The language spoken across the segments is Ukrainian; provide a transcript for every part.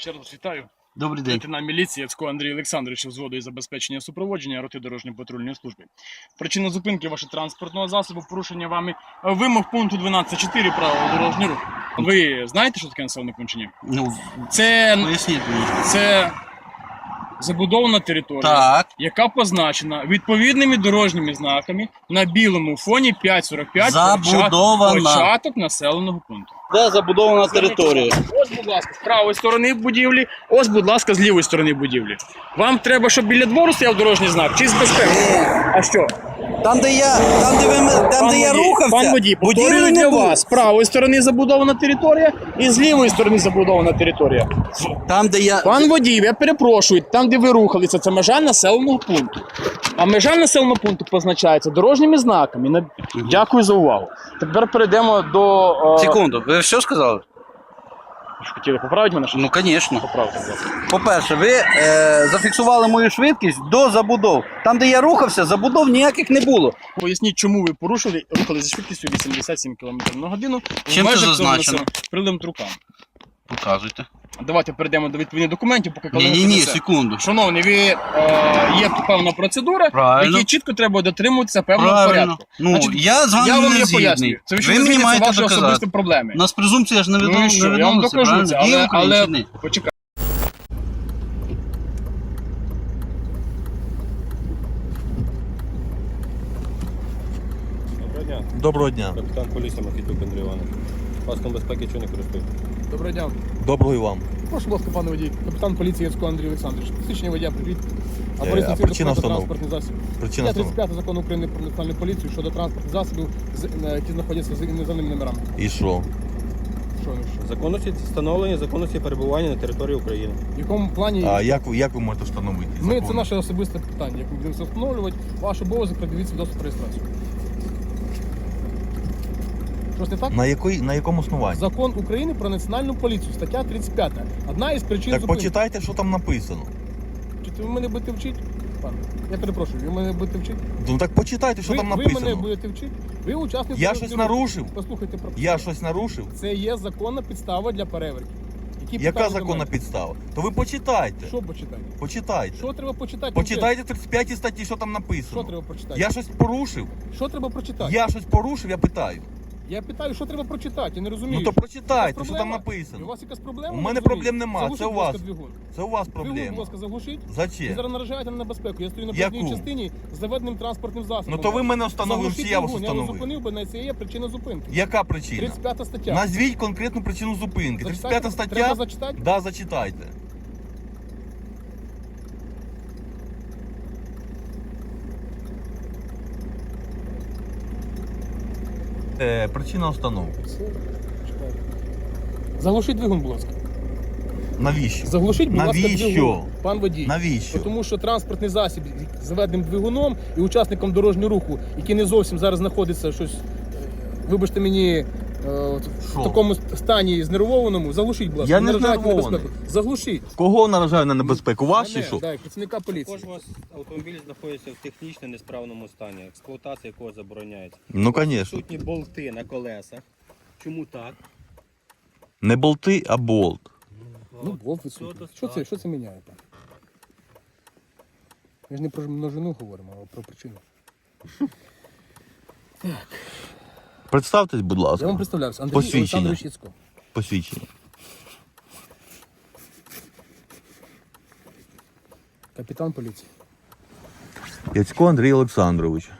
Ще раз вітаю. Добрий день. Лейтенант міліції Яцько Андрій Олександрович взводу із забезпечення супроводження роти дорожньої патрульної служби. Причина зупинки вашого транспортного засобу порушення вами е, вимог пункту 12.4 правил дорожнього руху. Ви знаєте, що таке чи ні? Ну, Це, поясніть мені. це забудована територія, Так. яка позначена відповідними дорожніми знаками на білому фоні 5.45 Забудована. початок населеного пункту. Де забудована територія? Ось, будь ласка, з правої сторони будівлі, ось, будь ласка, з лівої сторони будівлі. Вам треба, щоб біля двору стояв дорожній знак, чи з безпеки? А що? Там, де я, там, де ви, там, де я водій, рухався, пан водій, повторюю для вас. З правої сторони забудована територія і з лівої сторони забудована територія. Там, де я... Пан водій, я перепрошую, там, де ви рухалися, це межа населеного пункту. А межа населеного пункту позначається дорожніми знаками. Дякую за увагу. Тепер перейдемо до. е, Секунду, ви все сказали? Що хотіли поправити мене? Що Ну, звісно. поправити, будь ласка. По-перше, ви е, зафіксували мою швидкість до забудов. Там, де я рухався, забудов ніяких не було. Поясніть, чому ви порушили, рухали зі швидкістю 87 км на годину. в Чим це межах цього зазначено? населеного- рукам. Показуйте. Давайте перейдемо до відповідних документів, поки коли Ні, ні, ні, секунду. Шановні, ви е, є певна процедура, Правильно. чітко треба дотримуватися певного Правильно. порядку. Ну, Значить, я з вами я вам не не згідний. пояснюю. Це ви, що ви мені маєте ваші доказати. особисті проблеми. У нас презумпція ж не Ну і відомо, що, не я вам докажу правильно? це, Є але, українці, але ні? почекайте. Доброго дня. Доброго дня. Капітан поліції Микитюк Андрій Іванович. Паском безпеки чого не користуєте? Доброго дня. Доброго і вам. Прошу, будь ласка, пане водій. Капітан поліції Яцько Андрій Олександрович. Посвідчення водія прибіт. Е, Або а причина встановлення? транспортний засіб. Причина Стаття встановлення. 35 закону України про національну поліцію щодо транспортних засобів, з- е, які знаходяться з іноземними номерами. І що? Що, ну що? Законності встановлення законності перебування на території України. В якому плані А як ви як ви можете встановити? Ми це наше особисте питання. Як ми будемо це встановлювати, ваш обов'язок придивіться доступ до реєстрацію. Не так? на якої на якому основанні? Закон України про національну поліцію, стаття 35. Одна із причин Так зупинки. почитайте, що там написано. Чи ви мене будете вчити? Пане, я перепрошую, ви мене будете вчити? Ну так почитайте, що ви, там ви мене будете вчити? Ви учасник Я щось нарушив? Послухайте про Я щось нарушив? Це є законна підстава для перевірки. Які Яка підстави законна мене? підстава? То ви почитайте. Що почитати? Почитайте. Що треба почитати? Почитайте 35 статті, що там написано. Що треба прочитати? Я щось порушив. Що треба прочитати? Я щось порушив, я питаю. Я питаю, що треба прочитати, я не розумію. Ну то прочитайте, що там проблема? І У вас якась проблема? У мене проблем нема, це у вас. Це у вас Двигун, будь проблема. ласка, заглушіть. Ви Зачем? зараз наражаєте на небезпеку. Я стою на проїзній частині з заведеним транспортним засобом. Ну то ви мене встановили, чи я вас двигун, Я зупинив, бо на це є причина зупинки. Яка причина? 35 стаття. Назвіть конкретну причину зупинки. Зачитайте? 35 стаття. Треба зачитати? Да, зачитайте. Е, причина установки. Заглушіть двигун, будь ласка. Навіщо? Заглушіть, будь ласка, Навіщо? двигун. Пан водій. Навіщо? Тому що транспортний засіб з заведеним двигуном і учасником дорожнього руху, який не зовсім зараз знаходиться щось, вибачте мені, е, от Що? в такому стані знервованому, заглушіть, будь ласка. Я не наражайте на знервований. безпеку. Заглушіть. Кого наражаю на небезпеку? Вас чи що? да, працівника поліції. Також у вас автомобіль знаходиться в технічно несправному стані, експлуатація якого забороняється. Ну, звісно. Сутні болти на колесах. Чому так? Не болти, а болт. Ну, болт відсутній. Що Що це, що це міняє? там? Ми ж не про множину говоримо, а про причину. Представтесь, будь ласка. Я вам ласка. представлявся. Андрій Посвідчення. Олександрович Яцько. Посвідчення. Капітан поліції. Яцько Андрій Олександрович.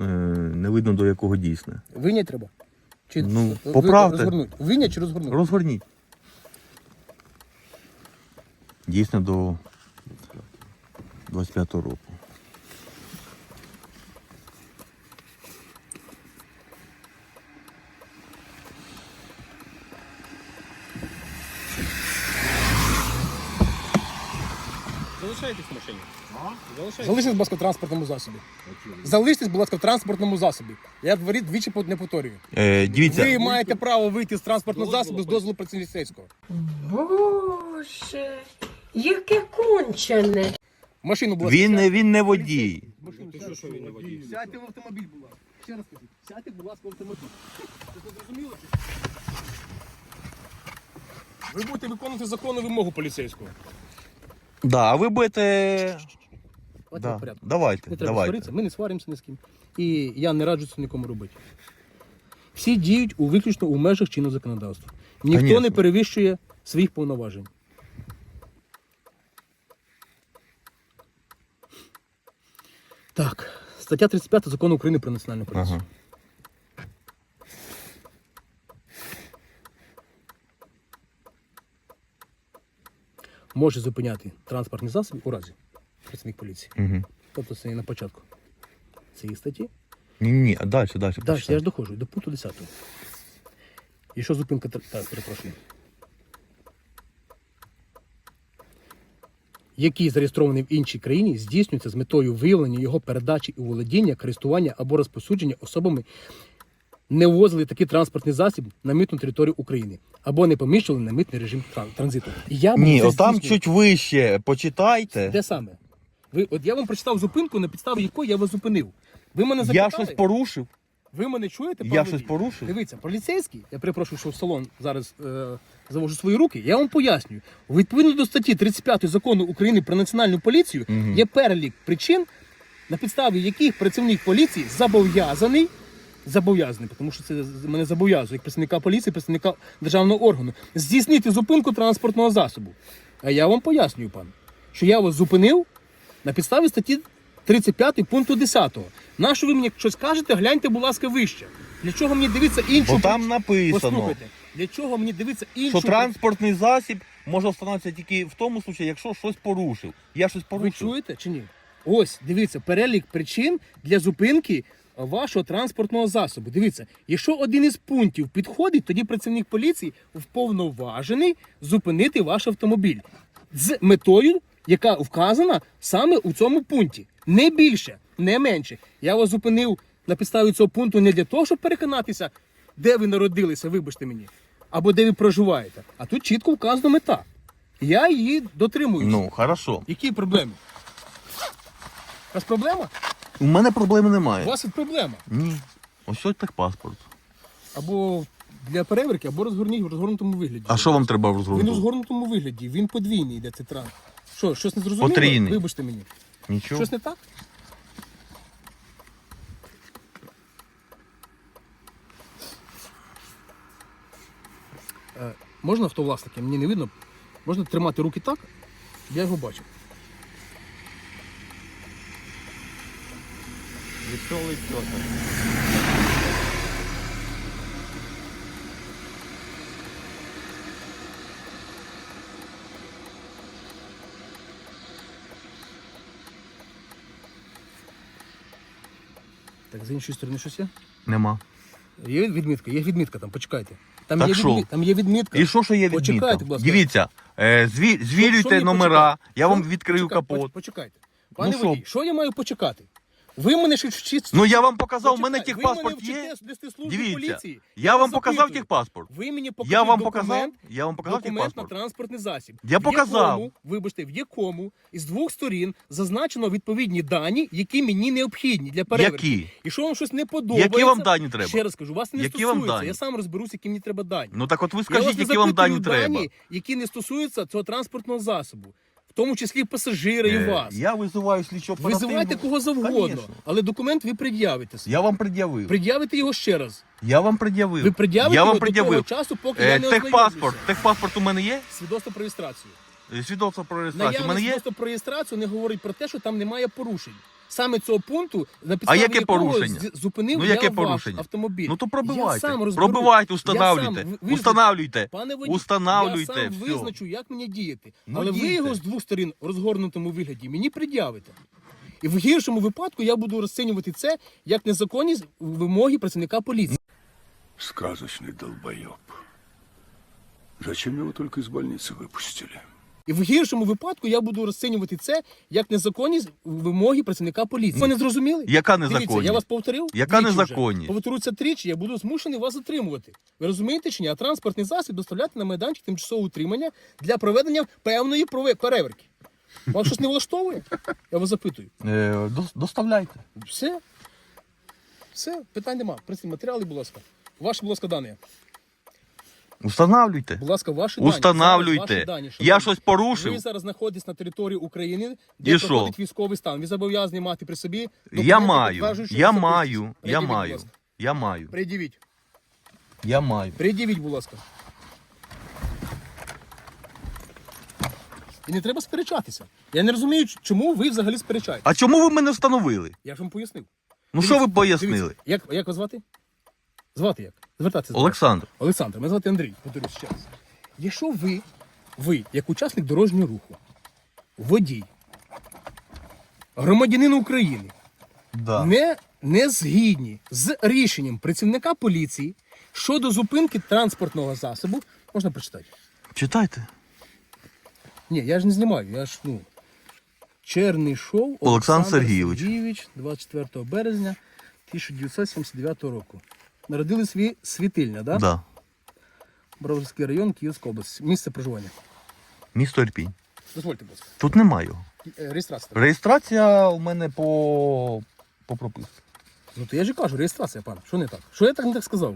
Е, не видно до якого дійсне. Винять треба? Чи Ну, ви- поправте. Розгорнуть. Винять чи розгорнуть? Розгорніть. Дійсно до 25-го року. Залишайтесь в машині. Залишайтесь. Залишитесь, будь ласка, в транспортному засобі. Залишитесь, будь ласка, в транспортному засобі. Я говорю двічі не повторюю. Е, дивіться, Ви маєте право вийти з транспортного засобу з дозволу поліцейського. Боже, яке кончене. Машину, будь ласка. він не, він не водій. Машину, Ти що, що він не водій? Сядьте в автомобіль, будь ласка. Ще раз кажу. Сядьте, будь ласка, в автомобіль. Це зрозуміло? чи? Ви будете виконувати законну вимогу поліцейського. Да, а ви будете. Давайте Да. порядку. Давайте, Не треба давайте. сваритися, ми не сваримося ні з ким. І я не раджу це нікому робити. Всі діють у виключно у межах чинного законодавства. Ніхто Конечно. не перевищує своїх повноважень. Так, стаття 35 закону України про національну поліцію. Ага. Може зупиняти транспортні засоби у разі працівник поліції. Угу. Тобто це на початку цієї статті. Ні, ні, а далі, далі. Далі, я ж доходжу до пункту 10. І що зупинка так, перепрошую. Який зареєстрований в іншій країні, здійснюється з метою виявлення його передачі у володіння, користування або розпосудження особами, не ввозили такий транспортний засіб на митну територію України або не поміщували на митний режим транзиту. Я Ні, отам здійснювати. чуть вище почитайте. Де саме? Ви, от я вам прочитав зупинку, на підставі якої я вас зупинив. Ви мене запитали? Я щось порушив. Ви мене чуєте? Я щось порушив? Дивіться, поліцейський, я перепрошую, що в салон зараз е, завожу свої руки. Я вам пояснюю. Відповідно до статті 35 закону України про національну поліцію Мгм. є перелік причин, на підставі яких працівник поліції зобов'язаний. Зобов'язаний, тому що це мене зобов'язує як представника поліції, представника державного органу, здійснити зупинку транспортного засобу. А я вам пояснюю, пан, що я вас зупинив на підставі статті 35 пункту 10. Нащо ви мені щось кажете, гляньте, будь ласка, вище. Для чого мені дивитися іншу Бо там написано, Послухайте, для чого мені дивитися іншу що транспортний засіб може встановитися тільки в тому случаї, якщо щось порушив. Я щось Ви чуєте чи ні? Ось, дивіться, перелік причин для зупинки вашого транспортного засобу. Дивіться, якщо один із пунктів підходить, тоді працівник поліції вповноважений зупинити ваш автомобіль з метою, яка вказана саме у цьому пункті. Не більше, не менше. Я вас зупинив на підставі цього пункту не для того, щоб переконатися, де ви народилися, вибачте мені, або де ви проживаєте. А тут чітко вказана мета. Я її дотримуюся. Ну, хорошо. Які проблеми? У вас проблема? У мене проблеми У немає. вас є проблема. Ні. Ось ось так паспорт. Або для перевірки, або розгорніть в розгорнутому вигляді. А що вам треба в Він у розгорнути? розгорнутому вигляді, він подвійний йде цей транс. Що, щось не зрозуміло? Потрійний. Вибачте мені. Нічого. Щось не так? Е, можна автовласники? Мені не видно. Можна тримати руки так, я його бачив. Веселий Петр. Так, з іншої сторони щось є? Нема. Є відмітка, є відмітка там, почекайте. Там, Так є, що? відмі- там є відмітка. І що, що є Почекайте, відмітка? будь ласка. Дивіться, е, зві, що звірюйте мені номера, почекати? я вам відкрию Почекайте, капот. Почекайте. Пане що? водій, що я маю почекати? Ви мене ще вчите. Ну я вам показав, у мене ви мене є. Дивіться. Я вам показав запитую. техпаспорт. Ви мені покажіть Я вам документ, показав, я вам показав документ на транспортний засіб. Я показав. Вибачте, в якому із двох сторін зазначено відповідні дані, які мені необхідні для перевірки. Які? І що вам щось не подобається. Які вам дані треба? Ще раз кажу, вас не Які вам дані? Я сам розберуся, які мені треба дані. Ну так от ви скажіть, які вам дані треба. дані, які не стосуються цього транспортного засобу, в тому числі пасажири і Е, вас. Я визиваю слідчо Визивайте кого завгодно, Конечно. але документ ви пред'явите. Я вам пред'явив. Пред'явите його ще раз. Я вам пред'явив. Ви пред'явите Я його вам до того пред'явив. часу, поки я Е, не техпаспорт. ознайомлюся. Техпаспорт у мене є? Свідоцтво про реєстрацію Е, Свідоцтво про реєстрацію у Наявне мене є? свідоцтво про реєстрацію не говорить про те, що там немає порушень. Саме цього пункту на підставі яке якого порушення? з- зупинив Ну, я яке ваш порушення? автомобіль. Ну то Я пробивайте. сам розберусь. Пробивайте, Я устанавлюйте. сам- ви- Устанавлюйте. Пане водій, Устанавлюйте. я сам все. визначу, як мені діяти. Ну, Але ви дійте. його з двох сторін в розгорнутому вигляді мені пред'явите. І в гіршому випадку я буду розцінювати це як незаконні вимоги працівника поліції. Сказочный долбоеб. Зачем его только из больницы выпустили? І в гіршому випадку я буду розцінювати це як незаконні вимоги працівника поліції. Ви не зрозуміли? Яка незаконність? я вас повторив. Яка незаконність? Повторю це тричі, я буду змушений вас затримувати. Ви розумієте чи ні? А транспортний засіб доставляти на майданчик тимчасового утримання для проведення певної перевірки. Вам щось не влаштовує? Я вас запитую. Е, Доставляйте. Все? Все, питань нема. Представте матеріали, будь ласка. Ваші, будь ласка, дані. Устанавлюйте. Будь ласка, ваші дані. Устанавлюйте. ваші дані, що Я щось порушив. Ви зараз знаходитесь на території України, де І що? проходить військовий стан. Ви зобов'язані мати при собі Я документи, маю. підтверджуючи Я особистість. маю. Я Пред'явіть, будь маю. ласка. Я маю. Пред'явіть. Я маю. Пред'явіть, будь ласка. І не треба сперечатися. Я не розумію, ч- чому ви взагалі сперечаєте. А чому ви мене встановили? Я ж вам пояснив. Ну що ви пояснили? Дивіться, як, як вас звати? Звати як? Звертатися. Олександр. Олександр, мене звати Андрій, повторюсь ще раз. Якщо ви, ви, як учасник дорожнього руху, водій, громадянин України, Да. не, не згідні з рішенням працівника поліції щодо зупинки транспортного засобу, можна прочитати. Читайте. Ні, я ж не знімаю, я ж ну. Чернишов Олександр Сергійович. Сергійович 24 березня 1979 року. Народили свій світильня, да? Да. Броварський район, Київська область. Місце проживання. Місто Ірпінь. Дозвольте, будь ласка. Тут немає його. Е, Реєстрація. Реєстрація у мене по, по прописці. Ну то я ж і кажу, реєстрація, пан. Що не так? Що я так не так сказав?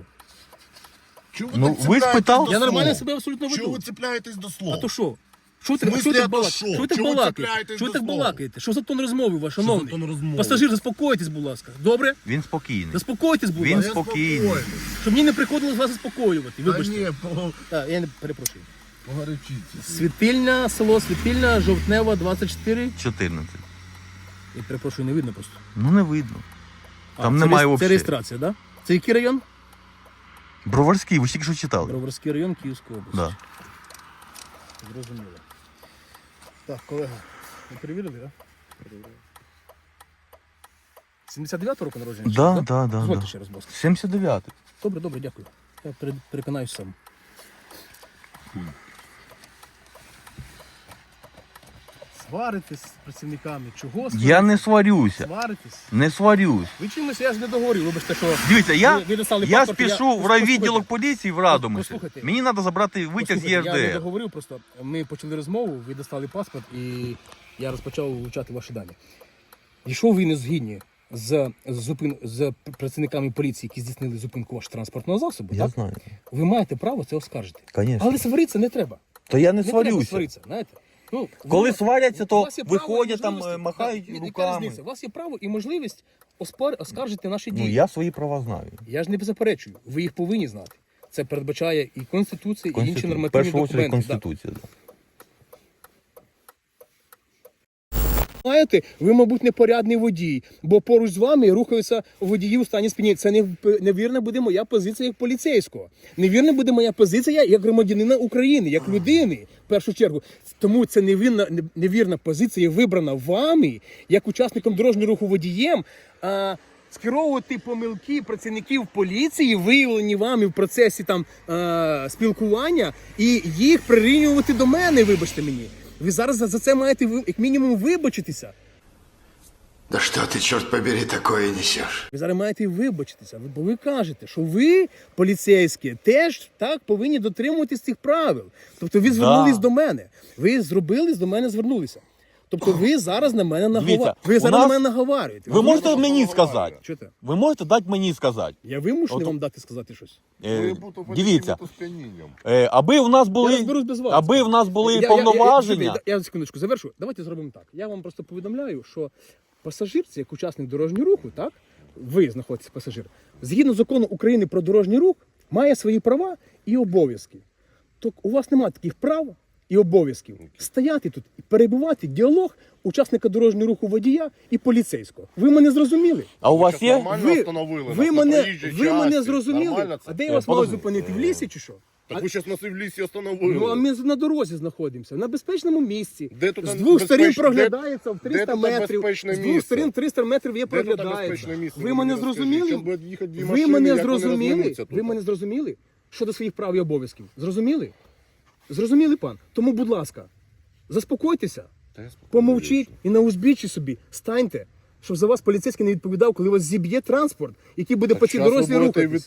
Чого Ну, так ви цепляєтесь спитали? до Я слова? нормально себе абсолютно Чого веду. ви цепляєтесь до слова? А то що? Що ви В що ви так, балак... що? що ви так Чого балакаєте? цепляєтесь Що ви до так слова? балакаєте? Що за тон розмови, ваш Що за шановний? тон розмови? Пасажир, заспокойтесь, будь ласка. Добре? Він спокійний. Заспокойтесь, будь Він ласка. спокійний. Щоб мені не приходилось вас заспокоювати. Та Вибачте. ні, по- Так, я не перепрошую. погарячіться. Світильна, село Світильна, Жовтнева, 24. 14. Я перепрошую, не видно просто. Ну не видно. А, Там це немає реєс- Це реєстрація, так? Да? Це який район? Броварський, ви ж тільки що читали. Броварський район Київської області. Да. Зрозуміло. Так, колега, ви перевірили, так? Перевірили. 79 року народження? Да, так, да, да, Дозвольте да. ще раз, будь ласка. 79. Добре, добре, дякую. Я переконаюсь сам. Сваритись з працівниками. Чого Я не сварюся. сваритись? Не сварюсь. Ви чимось, я ж не договорив, вибачте, що... Дивіться, я, Ви- ви я паспорт, я- спішу в Послухайте. райвідділок поліції в Радомишлі. Послухайте. Мені треба забрати витяг з Послухайте, Я не договорив просто. Ми почали розмову, ви достали паспорт і я розпочав вивчати ваші дані. Якщо ви не згідні з, з, зупин, з працівниками поліції, які здійснили зупинку вашого транспортного засобу, Я так? знаю. ви маєте право це оскаржити. Звісно. Але сваритися не треба. То я не Не треба сварюся. сваритися, знаєте? Ну, Коли ви- сваряться, у то вас є право і виходять там, можливості- е, махають Так, яка руками. різниця? У вас є право і можливість оспар... оскаржити наші Ну дії. я свої права знаю. Я ж не заперечую, ви їх повинні знати. Це передбачає і Конституція, і інші Конститу... Нормативні першу очередь документи. Да. Конституція. да. Знаєте, ви, мабуть, непорядний водій, бо поруч з вами рухаються водії у стані сп'яніння. Це не невірна буде моя позиція як поліцейського. Невірна буде моя позиція як громадянина України, як людини, першу чергу. Тому це невинна, невірна позиція вибрана вами, як учасником дорожнього руху водієм. А, Скеровувати помилки працівників поліції, виявлені вами в процесі там е, спілкування, і їх прирівнювати до мене, вибачте мені. Ви зараз за, це маєте як мінімум вибачитися. Да что ты, черт побери, такое несешь? Ви зараз маєте вибачитися, бо ви кажете, що ви, поліцейські, теж так повинні дотримуватись цих правил. Тобто ви звернулись до мене. Ви зробили, до мене звернулися. Тобто ви зараз на мене Дивіться. Ви у зараз нас- на мене наговарюєте. Ви можете мені сказати? Що? Ви можете дати мені сказати? Я вимушений От- вам дати сказати щось. Е, дивіться, е, аби в нас Я були, розберусь без вас. аби в нас були Я- я- я- я- повноваження. Я, я секундочку завершу. Давайте зробимо так. Я вам просто повідомляю, що пасажир, це як учасник дорожнього руху, так? Ви знаходитесь пасажир. Згідно закону України про дорожній рух, має свої права і обов'язки. То у вас немає таких прав і обов'язків стояти тут і перебувати діалог учасника дорожнього руху водія і поліцейського. Ви мене зрозуміли? А у вас є? нормально Ви, встановили ви, мене, ви мене зрозуміли? А де я вас маю зупинити? В лісі чи що? Так ви зараз нас і в лісі остановили. Ну, а ми на дорозі знаходимося, на безпечному місці. Де тут з двох сторін безпечне- проглядається в де 300 тут метрів. безпечне З двох місце? сторін 300 метрів є Де тут проглядається. безпечне місце? Ви мене мені розкажіть? зрозуміли? Щас будуть їхати дві Ви машини, мене як вони зрозуміли? тут. Ви мене зрозуміли щодо своїх прав і обов'язків? Зрозуміли? Зрозуміли, пан? Тому, будь ласка, заспокойтеся, Та я спокійно помовчіть і на узбіччі собі станьте, щоб за вас поліцейський не відповідав, коли вас зіб'є транспорт, який буде Так по цій дорозі рухатися.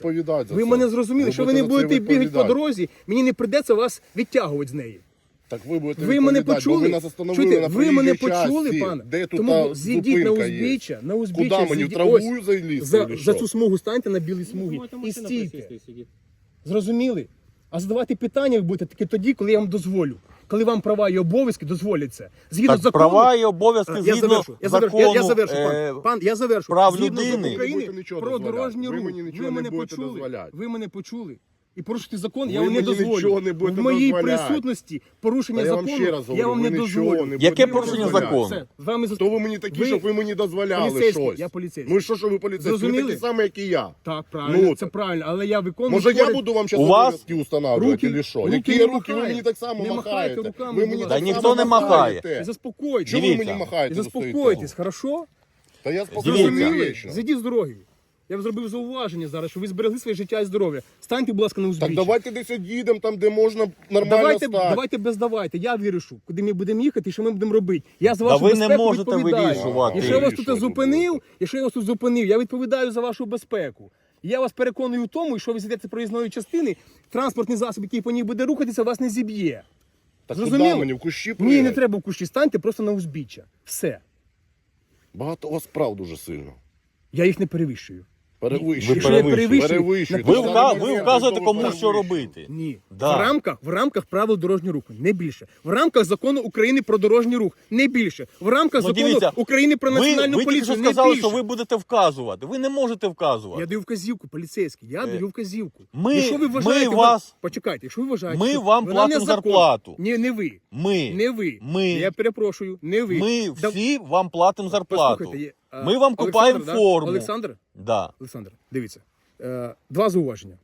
Ви це. мене зрозуміли, Ви що ви не будете бігати по дорозі, мені не придеться вас відтягувати з неї. Так ви будете Ви мене почули? Ви нас остановили Чуєте, на ви мене почули, пане? Де тут Тому та зійдіть на є? узбіччя, на узбіччя. Куди мені в траву Ось, залізти? за, за цю смугу станьте на білій смугі і стійте. Зрозуміли? А задавати питання ви будете тільки тоді, коли я вам дозволю. Коли вам права і обов'язки дозволять це. Згідно Так, закону. права і обов'язки згідно я завершу, я завершу, закону, я, я завершу, е, пан, пан, я завершу. прав Згідно людини. України нічого про дорожні дорожній Ви рух. ви мене почули. дозволяти. Ви мене почули. І порушити закон Ви я вам не мені дозволю. нічого не будете В моїй дозволяти. присутності порушення Та я вам закону ще раз я вам не нічого дозволю. не Яке будете порушення дозволяти. закону? Все, з вами зас- То ви мені такі, Ви- щоб ви мені дозволяли Поліцейський, щось. я поліцейський. Ну і що, що ви поліцейські? Ви Зрозуміли? такі самі, як і я. Так, правильно, Ну, це так. правильно, але я виконую. Може я поряд- буду вам У зараз вас обов'язки устанавливати, руки- чи що? руки Які руки? Ви махайте. мені так само Не махайте махаєте. руками, Ви будь мені ласка. Та ніхто само не махає. махаєте. Заспокойтесь. Чого ви Дивіться. мені махаєте? Заспокойтесь, хорошо? Та я Дивіться. спокійно Зрозуміли? вічно. Зайдіть з дороги. Я б зробив зауваження зараз, що ви зберегли своє життя і здоров'я. Станьте, будь ласка, на узбіччя. Так давайте десь їдемо там, де можна нормально Давайте, стати. давайте без давайте. Я вирішу, куди ми будемо їхати і що ми будемо робити. Я за Та вашу ви не можете відповідаю. вирішувати. Якщо я вас тут зупинив, якщо я вас тут зупинив, я відповідаю за вашу безпеку. Я вас переконую в тому, що ви зійдете проїзної частини, транспортний засіб, який по ній буде рухатися, вас не зіб'є. Так Зрозуміло? куди мені в кущі Ні, не треба в кущі, станьте просто на узбіччя. Все. Багато у вас справ дуже сильно. Я їх не перевищую. Перевищуєте. Перевищуєте. Ви, вка- ви ви вказуєте кому що робити. Ні, Да. в рамках в рамках правил дорожнього руху, не більше. В рамках закону України про дорожній рух, не більше. В рамках Ну, закону дивіться, України про національну ви тільки поліцію, що не сказали, більше. що ви будете вказувати. Ви не можете вказувати. Я даю вказівку, поліцейський. Я Е, даю вказівку. ми- якщо ви ми вважаєте, вас- почекайте, якщо ви вважаєте, Ми що вам вона платимо незаконна- зарплату. Ні, не ви. Ми, Не ви. Ми. Я перепрошую, не ви. ми Да- всі вам платимо зарплату. Послухайте, Ми вам купаємо Олександр, да? форму. Олександр, Да. Олександр, дивіться. Е, два зауваження.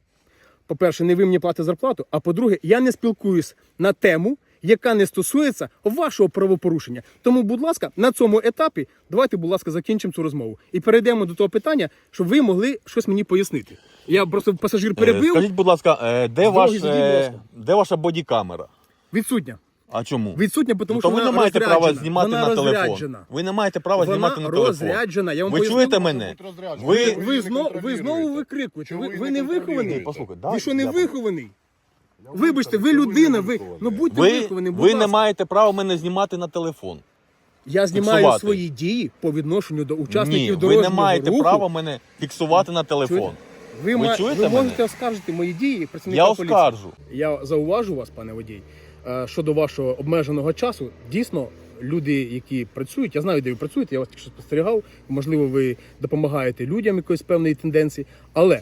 По-перше, не ви мені платите зарплату, а по-друге, я не спілкуюсь на тему, яка не стосується вашого правопорушення. Тому, будь ласка, на цьому етапі давайте, будь ласка, закінчимо цю розмову і перейдемо до того питання, щоб ви могли щось мені пояснити. Я просто пасажир Е, перебив, Скажіть, будь ласка, е, де, ваш, зайдіть, будь е, ласка. де ваша бодікамера? відсутня. А чому? Відсутня, тому Ну, що то ви вона не маєте права знімати вона на телефон. розряджена. Ви не маєте права Вона знімати на телефон. розряджена. Я вам Ви поясню. чуєте мене? Ви- Ви, не знову, ви знову викрикуєте. Ви, ви ви не вихований. Послухай, Ви що не я- вихований? Вибачте, ви людина, ви ну будьте Ви, виховані. будь ви не маєте права мене знімати на телефон. Я знімаю фіксувати. свої дії по відношенню до Ні, учасників ви дорожнього не маєте руху. права мене фіксувати на телефон. Чуєте? Ви, Ви ма- чуєте ви мене? можете оскаржити мої дії працівника Я поліції. оскаржу. Я зауважу вас, пане водій, щодо вашого обмеженого часу. Дійсно, люди, які працюють, я знаю, де ви працюєте, я вас тільки що спостерігав. Можливо, ви допомагаєте людям якоїсь певної тенденції. Але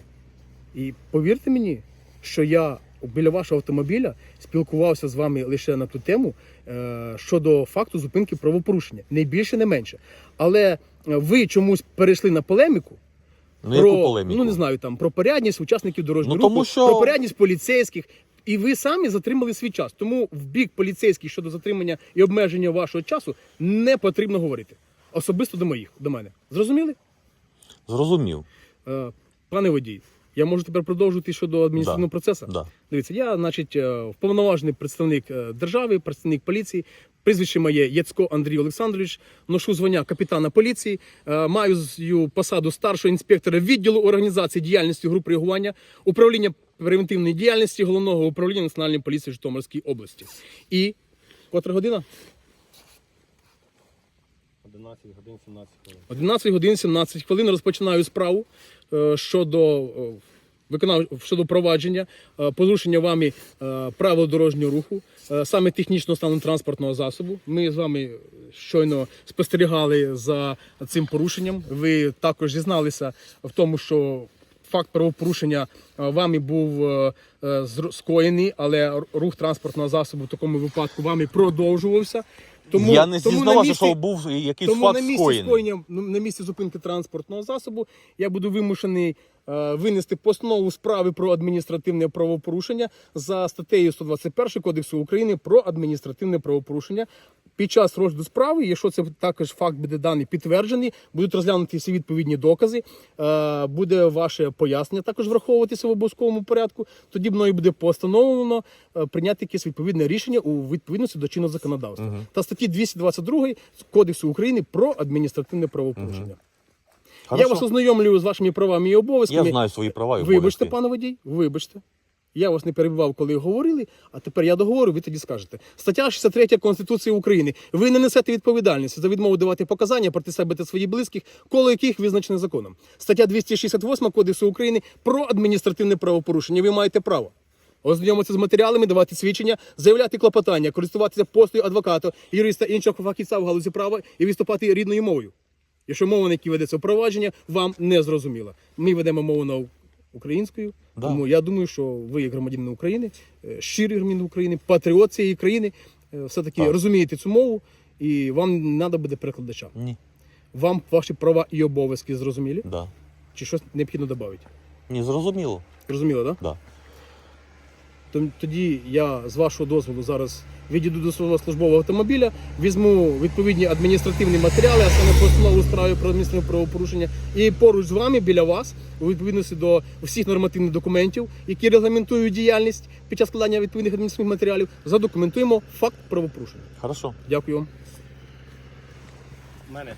і повірте мені, що я біля вашого автомобіля спілкувався з вами лише на ту тему е, щодо факту зупинки правопорушення, не більше, не менше. Але е, ви чомусь перейшли на полеміку Ну, яку полеміку? ну не знаю, там про порядність учасників дорожнього Ну, руху, що- про порядність поліцейських. І ви самі затримали свій час. Тому в бік поліцейських щодо затримання і обмеження вашого часу не потрібно говорити. Особисто до моїх, до мене. Зрозуміли? Зрозумів. Е, пане водій, я можу тепер продовжувати щодо адміністративного Да. процесу? Да. Дивіться, я, значить, е, вповноважений представник е, держави, представник поліції. Прізвище моє Яцько Андрій Олександрович. Ношу звання капітана поліції. е, Маю посаду старшого інспектора відділу організації діяльності груп реагування, управління превентивної діяльності головного управління Національної поліції Житомирської області. І котра година? 11 годин 17 хвилин. 11 годин 17 хвилин розпочинаю справу е, щодо е, виконав щодо провадження е, порушення вами правил дорожнього руху, саме технічного стану транспортного засобу. Ми з вами щойно спостерігали за цим порушенням. Ви також зізналися в тому, що факт правопорушення е, вами був е, е, скоєний, але рух транспортного засобу в такому випадку вами продовжувався. Тому я не зізнавався, що був якийсь тому факт на місці скоєний. скоєння, ну, на місці зупинки транспортного засобу я буду вимушений е, винести постанову справи про адміністративне правопорушення за статтею 121 Кодексу України про адміністративне правопорушення. Під час розгляду справи, якщо це також факт буде даний підтверджений, будуть розглянуті всі відповідні докази. Е, буде ваше пояснення також враховуватися в обов'язковому порядку. Тоді мною буде постановлено е, прийняти якесь відповідне рішення у відповідності до чинного законодавства та статті 222 Кодексу України про адміністративне правопорушення. Я Хорошо. вас ознайомлюю з вашими правами і обов'язками. Я знаю свої права і Вибачте, пане водій, вибачте. Я вас не перебивав, коли говорили, а тепер я договорю, ви тоді скажете. Стаття 63 Конституції України. Ви не несете відповідальність за відмову давати показання проти себе та своїх близьких, коло яких визначено законом. Стаття 268 Кодексу України про адміністративне правопорушення. Ви маєте право. ознайомитися з матеріалами, давати свідчення, заявляти клопотання, користуватися постою адвоката, юриста іншого фахівця в галузі права і виступати рідною мовою. Якщо мова, на якій ведеться впровадження, вам не зрозуміла. Ми ведемо мову на українською, Да. тому я думаю, що ви, як громадянин України, е, щирий громадянин України, патріот цієї країни, е, все-таки Так. розумієте цю мову, і вам не треба буде перекладача. Ні. Вам ваші права і обов'язки зрозумілі? Да. Чи щось необхідно додати? Ні, зрозуміло. Зрозуміло, так? Да. Том- Тоді я з вашого дозволу зараз відійду до свого службового автомобіля, візьму відповідні адміністративні матеріали, а саме постанову справи про адміністративне правопорушення, і поруч з вами біля вас, у відповідності до всіх нормативних документів, які регламентують діяльність під час складання відповідних адміністративних матеріалів, задокументуємо факт правопорушення. Хорошо. Дякую вам. Мене.